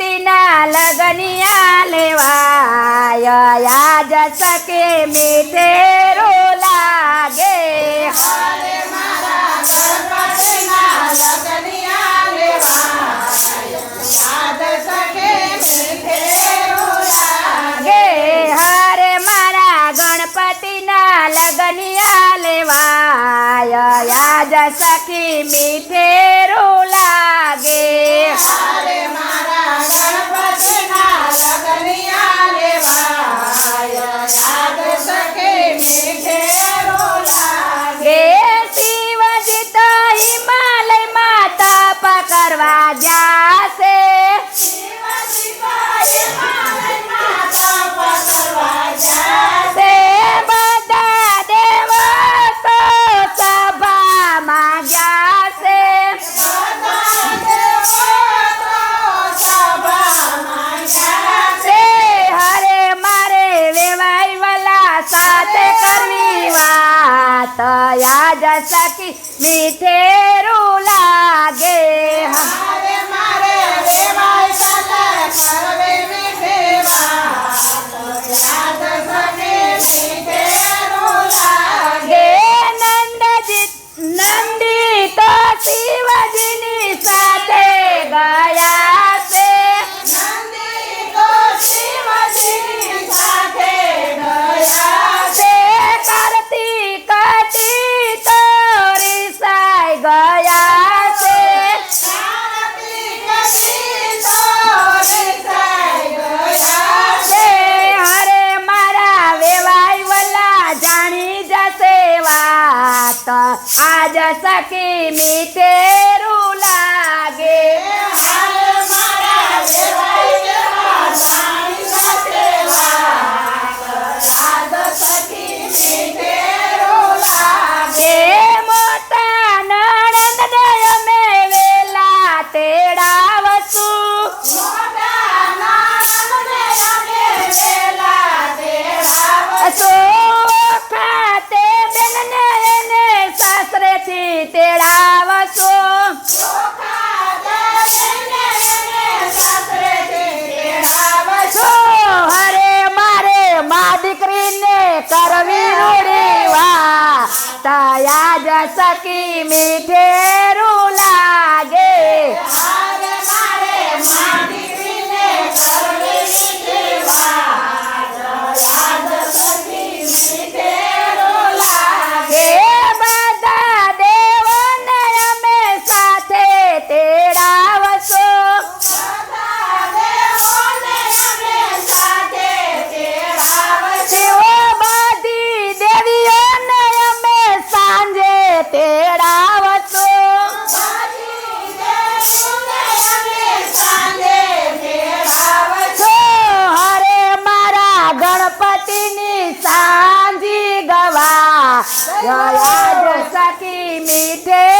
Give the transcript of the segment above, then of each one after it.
સતીના લગનિયા લેવાય. આજ સકે મેટેરો લાગે. હારે મારા લગનિયા લેવાય. આજ સકે મારા ગણપતિના લગનિયા લેવાય. આજ સખી મીઠે মেটে allá está que me હસતા યાદ સખી મીઠેરું લાગે. stay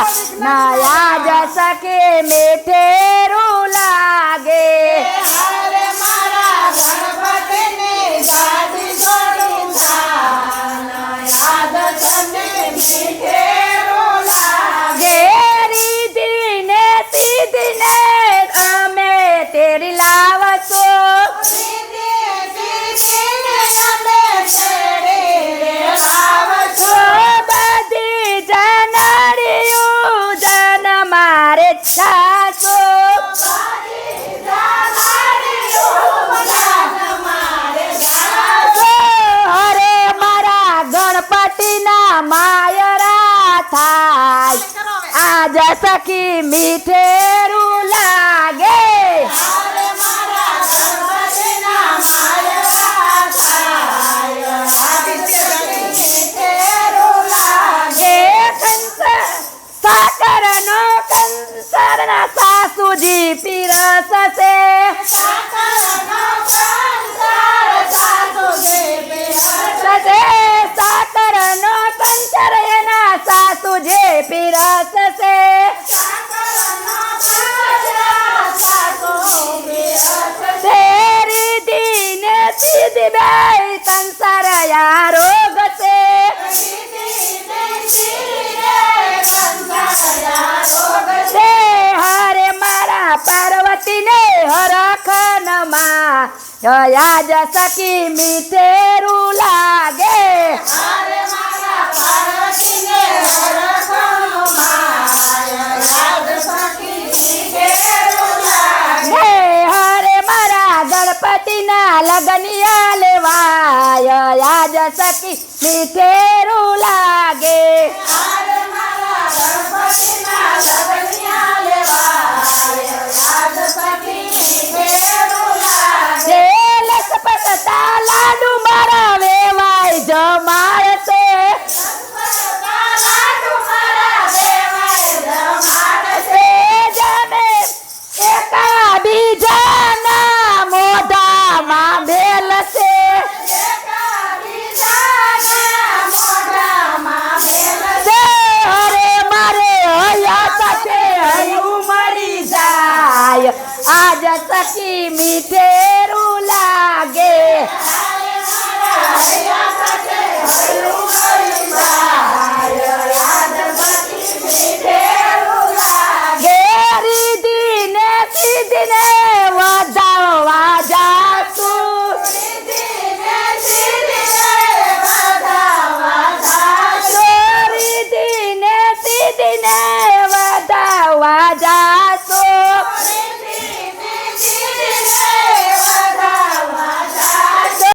જા નયા જ સખી મારે છાસો હરે મારા ગણપતિના માયરા થાય. આજ સખી મીઠેરું સાસુજી પીરસશે સજે સાકર નો કંસર એના સાસુજી તેરી દીને સીધી બે કંસર યારો માં યાદ સખી મીઠેરું લાગે. અરે મારા પાર્વતીને હરખનો માય યાદ સખી મીઠેરું લાગે. હરે મારા ગણપતિના લગનિયા લેવાય. યાદ સખી મીઠેરું લાગે.